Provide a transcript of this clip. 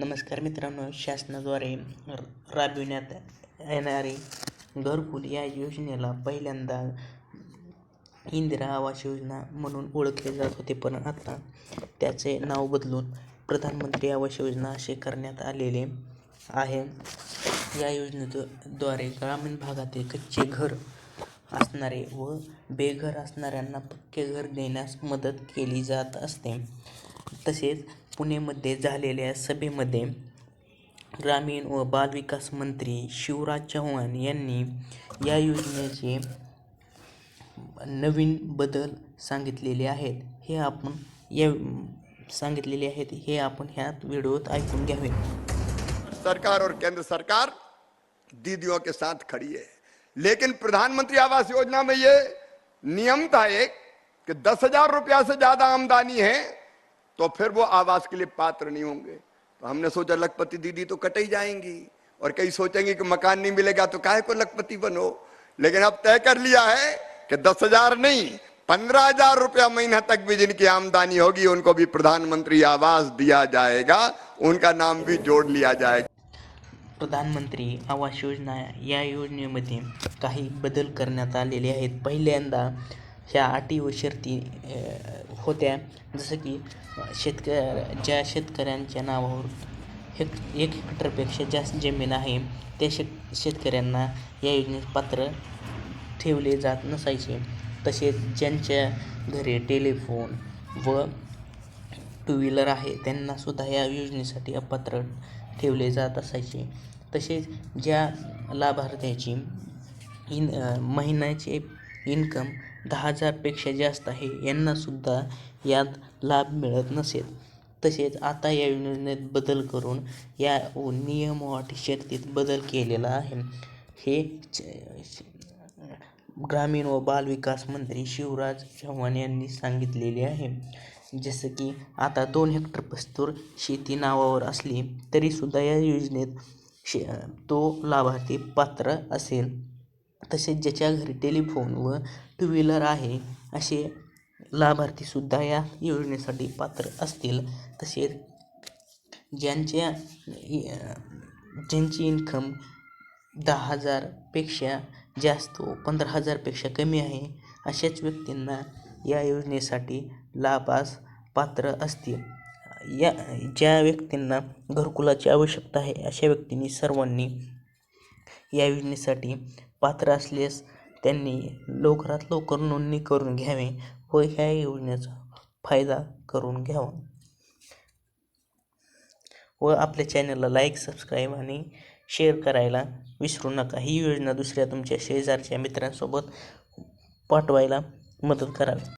नमस्कार मित्रांनो शासनाद्वारे राबविण्यात येणारी घरकुल या योजनेला पहिल्यांदा इंदिरा आवास योजना म्हणून ओळखले जात होते पण आता त्याचे नाव बदलून प्रधानमंत्री आवास योजना असे करण्यात आलेले आहे. या योजनेद्वारे ग्रामीण भागातील कच्चे घर असणारे व बेघर असणाऱ्यांना पक्के घर देण्यास मदत केली जात असते. तसेच पुणेमध्ये झालेल्या सभेमध्ये ग्रामीण व बालविकास मंत्री शिवराज चव्हाण यांनी या योजनेचे नवीन बदल सांगितलेले आहेत. हे आपण या सांगितलेले आहेत. हे आपण ह्यात व्हिडिओत ऐकून घ्यावे. सरकार और केंद्र सरकार दीदियों के साथ खड़ी है. लेकिन प्रधानमंत्री आवास योजना में ये नियम था एक कि दस हज़ार रुपया से ज़्यादा आमदनी है तो फिर वो आवास के लिए पात्र नहीं होंगे। तो हमने सोचा, लखपति दीदी तो कट ही जाएँगी। और कई सोचेंगे कि मकान नहीं मिलेगा तो काहे को लखपति बनो? लेकिन अब तय कर लिया है कि दस हज़ार नहीं, पंद्रह हज़ार रुपया महीना तक भी जिनकी आमदनी होगी, उनको भी प्रधानमंत्री आवास दिया जाएगा। उनका नाम भी जोड़ लिया जाएगा। प्रधानमंत्री आवास योजना या योजनेमध्ये काही बदल करण्यात आलेले आहेत. पहिल्यांदा ह्या अटी व शर्ती होत्या. जसं की शेतक ज्या शेतकऱ्यांच्या नावावर हेक एक हेक्टरपेक्षा जास्त जमीन आहे त्या शेत शेतकऱ्यांना या योजनेत पात्र ठेवले जात नसायचे. तसेच ज्यांच्या घरी टेलिफोन व टू व्हीलर आहे त्यांनासुद्धा या योजनेसाठी अपात्र ठेवले जात असायचे. तसेच ज्या लाभार्थ्याची इन महिन्याचे इन्कम दहा हजारपेक्षा जास्त आहे यांनासुद्धा यात लाभ मिळत नसेल. तसेच आता या योजनेत बदल करून या नियम व अटी शर्तीत बदल केलेला आहे. हे च- ग्रामीण व बालविकास मंत्री शिवराज चव्हाण यांनी सांगितलेले आहे. जसं की आता दोन हेक्टर पस्तूर शेती नावावर असली तरीसुद्धा या योजनेत शे तो लाभार्थी पात्र असेल. तसेच ज्याच्या घरी टेलिफोन व टू व्हीलर आहे असे लाभार्थीसुद्धा या योजनेसाठी पात्र असतील. तसेच ज्यांच्या ज्यांची इन्कम दहा हजारपेक्षा जास्त व पंधरा हजारपेक्षा कमी आहे अशाच व्यक्तींना या योजनेसाठी लाभास पात्र असतील. या ज्या व्यक्तींना घरकुलाची आवश्यकता आहे अशा व्यक्तींनी सर्वांनी या योजनेसाठी पात्र असल्यास त्यांनी लवकरात लवकर नोंदणी करून घ्यावी व ह्या योजनेचा फायदा करून घ्यावा. व आपल्या चॅनलला लाईक सबस्क्राईब आणि शेअर करायला विसरू नका. ही योजना दुसऱ्या तुमच्या शेजारच्या मित्रांसोबत पाठवायला मदत करावी.